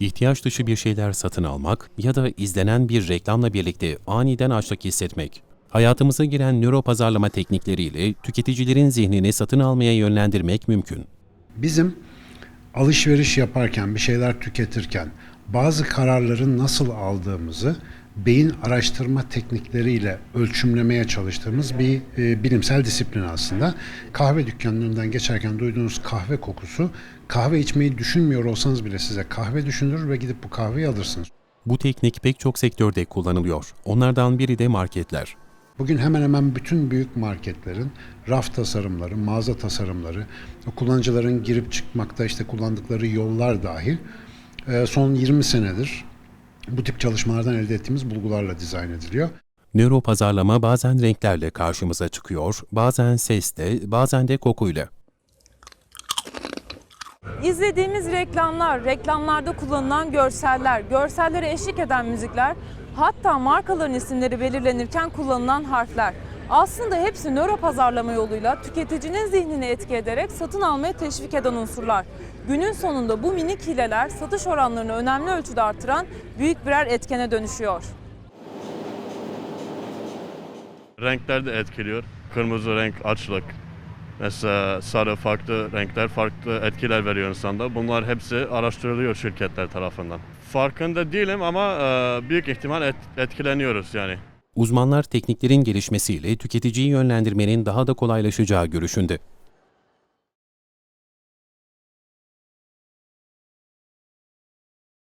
İhtiyaç dışı bir şeyler satın almak ya da izlenen bir reklamla birlikte aniden açlık hissetmek. Hayatımıza giren nöro pazarlama teknikleriyle tüketicilerin zihnini satın almaya yönlendirmek mümkün. Bizim alışveriş yaparken, bir şeyler tüketirken bazı kararları nasıl aldığımızı beyin araştırma teknikleriyle ölçümlemeye çalıştığımız bir e, bilimsel disiplin aslında. Kahve dükkanlarından geçerken duyduğunuz kahve kokusu, kahve içmeyi düşünmüyor olsanız bile size kahve düşündürür ve gidip bu kahveyi alırsınız. Bu teknik pek çok sektörde kullanılıyor. Onlardan biri de marketler. Bugün hemen hemen bütün büyük marketlerin raf tasarımları, mağaza tasarımları, kullanıcıların girip çıkmakta işte kullandıkları yollar dahil son 20 senedir bu tip çalışmalardan elde ettiğimiz bulgularla dizayn ediliyor. Nöro pazarlama bazen renklerle karşımıza çıkıyor, bazen sesle, bazen de kokuyla. İzlediğimiz reklamlar, reklamlarda kullanılan görseller, görsellere eşlik eden müzikler, hatta markaların isimleri belirlenirken kullanılan harfler. Aslında hepsi nöro pazarlama yoluyla tüketicinin zihnini etki ederek satın almaya teşvik eden unsurlar. Günün sonunda bu minik hileler satış oranlarını önemli ölçüde artıran büyük birer etkene dönüşüyor. Renkler de etkiliyor. Kırmızı renk açlık. Mesela sarı farklı renkler farklı etkiler veriyor insanda. Bunlar hepsi araştırılıyor şirketler tarafından. Farkında değilim ama e, büyük ihtimal et- etkileniyoruz yani. Uzmanlar tekniklerin gelişmesiyle tüketiciyi yönlendirmenin daha da kolaylaşacağı görüşünde.